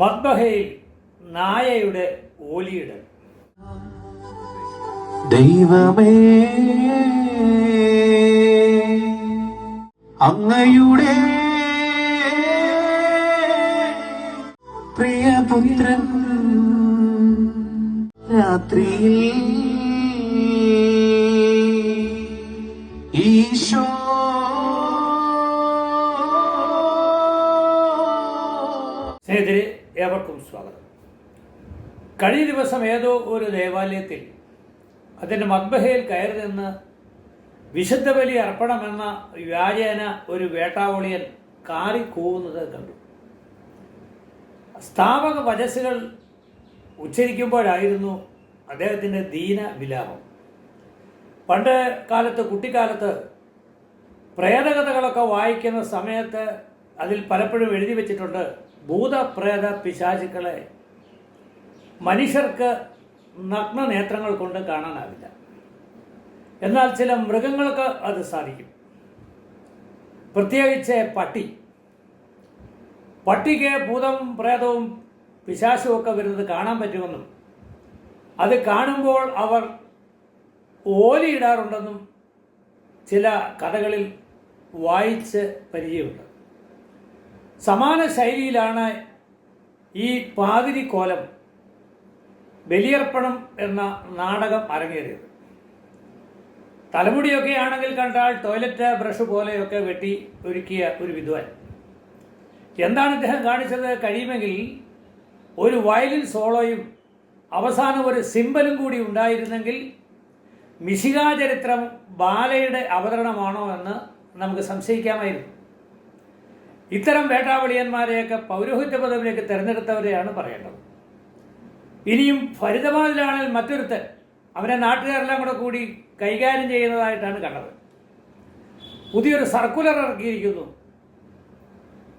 മദ്ബഹയിൽ നായയുടെ ഓലിയിടൽ ദൈവമേ അങ്ങയുടെ പ്രിയപുത്രൻ രാത്രിയിൽ ഈശോ സ്നേഹിതരെ ഏവർക്കും സ്വാഗതം. കഴിഞ്ഞ ദിവസം ഏതോ ഒരു ദേവാലയത്തിൽ അതിന്റെ മദ്ബഹയിൽ കയറി നിന്ന് വിശുദ്ധ ബലി അർപ്പണമെന്ന വ്യാജേന ഒരു വേട്ടാവളിയൻ കാറി കൂവുന്നത് കണ്ടു. സ്ഥാപക വചസ്സുകൾ ഉച്ചരിക്കുമ്പോഴായിരുന്നു അദ്ദേഹത്തിന്റെ ദീന വിലാപം. പണ്ട് കാലത്ത് കുട്ടിക്കാലത്ത് പ്രേതകഥകളൊക്കെ വായിക്കുന്ന സമയത്ത് അതിൽ പലപ്പോഴും എഴുതി വെച്ചിട്ടുണ്ട് ഭൂതപ്രേത പിശാചുക്കളെ. മനുഷ്യർക്ക് നഗ്ന നേത്രങ്ങൾ കൊണ്ട് കാണാനാവില്ല. എന്നാൽ ചില മൃഗങ്ങൾക്ക് അത് സാധിക്കും. പ്രത്യേകിച്ച് പട്ടി. പട്ടിക്ക് ഭൂതം പ്രേതവും പിശാശും ഒക്കെ വരുന്നത് കാണാൻ പറ്റുമെന്നും അത് കാണുമ്പോൾ അവർ ഓലിയിടാറുണ്ടെന്നും ചില കഥകളിൽ വായിച്ച് പരിചയമുണ്ട്. സമാന ശൈലിയിലാണ് ഈ പാതിരി കോലം ബലിയർപ്പണം എന്ന നാടകം അരങ്ങേറിയത്. തലമുടിയൊക്കെ ആണെങ്കിൽ കണ്ടാൽ ടോയ്ലറ്റ് ബ്രഷ് പോലെയൊക്കെ വെട്ടി ഒരുക്കിയ ഒരു വിദ്വാൻ. എന്താണ് ഇദ്ദേഹം കാണിച്ചത്? കഴിയുമെങ്കിൽ ഒരു വയലിൻ സോളോയും അവസാനം ഒരു സിമ്പലും കൂടി ഉണ്ടായിരുന്നെങ്കിൽ മിശികാചരിത്രം ബാലയുടെ അവതരണമാണോ എന്ന് നമുക്ക് സംശയിക്കാമായിരുന്നു. ഇത്തരം വേട്ടാവളിയന്മാരെയൊക്കെ പൗരോഹിത്യ പദവിയിലേക്ക് തിരഞ്ഞെടുത്തവരെയാണ് പറയേണ്ടത്. ഇനിയും ഫരിദബാദിലാണെങ്കിൽ മറ്റൊരുത്തൻ അവരെ നാട്ടുകാരെല്ലാം കൂടെ കൂടി കൈകാര്യം ചെയ്യുന്നതായിട്ടാണ് കണ്ടത്. പുതിയൊരു സർക്കുലർ ഇറക്കിയിരിക്കുന്നു.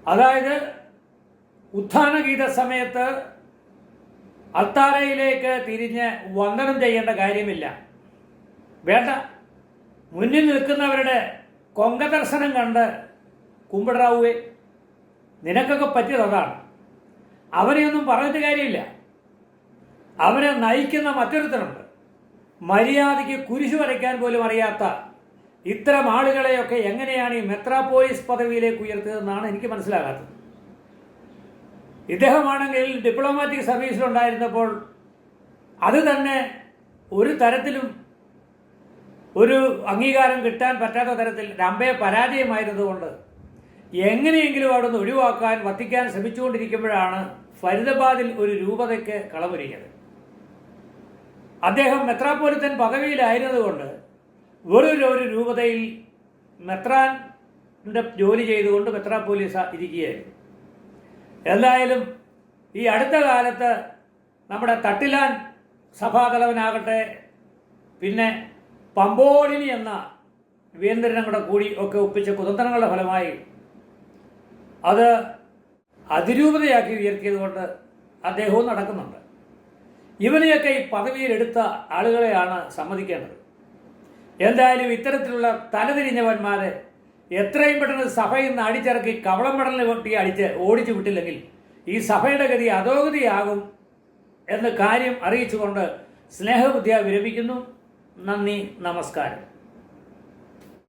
അതായത് ഉത്ഥാനഗീത സമയത്ത് അത്താരയിലേക്ക് തിരിഞ്ഞ് വന്ദനം ചെയ്യേണ്ട കാര്യമില്ല. വേണ്ട. മുന്നിൽ നിൽക്കുന്നവരുടെ കൊങ്കദർശനം കണ്ട് കുമ്പിടറാവുകയെ നിനക്കൊക്കെ പറ്റിയത് അതാണ്. അവരെയൊന്നും പറഞ്ഞിട്ട് കാര്യമില്ല. അവരെ നയിക്കുന്ന മറ്റൊരുത്തരുണ്ട് മര്യാദയ്ക്ക് കുരിശു വരയ്ക്കാൻ പോലും അറിയാത്ത ഇത്തരം ആളുകളെയൊക്കെ എങ്ങനെയാണ് ഈ മെത്രാപ്പോയിസ് പദവിയിലേക്ക് ഉയർത്തിയതെന്നാണ് എനിക്ക് മനസ്സിലാകാത്തത്. ഇദ്ദേഹമാണെങ്കിൽ ഡിപ്ലോമാറ്റിക് സർവീസിലുണ്ടായിരുന്നപ്പോൾ അത് തന്നെ ഒരു തരത്തിലും ഒരു അംഗീകാരം കിട്ടാൻ പറ്റാത്ത തരത്തിൽ രമ്പയെ പരാജയമായിരുന്നതുകൊണ്ട് എങ്ങനെയെങ്കിലും അവിടുന്ന് ഒഴിവാക്കാൻ വത്തിക്കാൻ ശ്രമിച്ചുകൊണ്ടിരിക്കുമ്പോഴാണ് ഫരീദാബാദിൽ ഒരു രൂപതയ്ക്ക് കളമൊരുങ്ങിയത് അദ്ദേഹം മെത്രാപോലിത്തൻ പദവിയിലായിരുന്നതുകൊണ്ട് വെറൊരു ഒരു രൂപതയിൽ മെത്രാന്റെ ജോലി ചെയ്തുകൊണ്ട് മെത്രാപ്പോലീസ ഇരിക്കുകയായിരുന്നു. എന്തായാലും ഈ അടുത്ത കാലത്ത് നമ്മുടെ തട്ടിലാൻ സഭാതലവനാകട്ടെ പിന്നെ പമ്പോളിനി എന്ന വേന്ദ്രനും കൂടെ കൂടി ഒക്കെ ഒപ്പിച്ച കുതന്ത്രങ്ങളുടെ ഫലമായി അത് അതിരൂപതയാക്കി ഉയർത്തിയത് കൊണ്ട് അദ്ദേഹവും നടക്കുന്നുണ്ട്. ഇവനെയൊക്കെ ഈ പദവിയിലെടുത്ത ആളുകളെയാണ് സമ്മതിക്കേണ്ടത്. എന്തായാലും ഇത്തരത്തിലുള്ള തലതിരിഞ്ഞവന്മാരെ എത്രയും പെട്ടെന്ന് സഭയിൽ നിന്ന് അടിച്ചിറക്കി കവളം പടലിന് കൊട്ടി അടിച്ച് ഓടിച്ചു വിട്ടില്ലെങ്കിൽ ഈ സഭയുടെ ഗതി അധോഗതിയാകും എന്ന് കാര്യം അറിയിച്ചുകൊണ്ട് സ്നേഹബുദ്ധിയ വിരമിക്കുന്നു. നന്ദി നമസ്കാരം.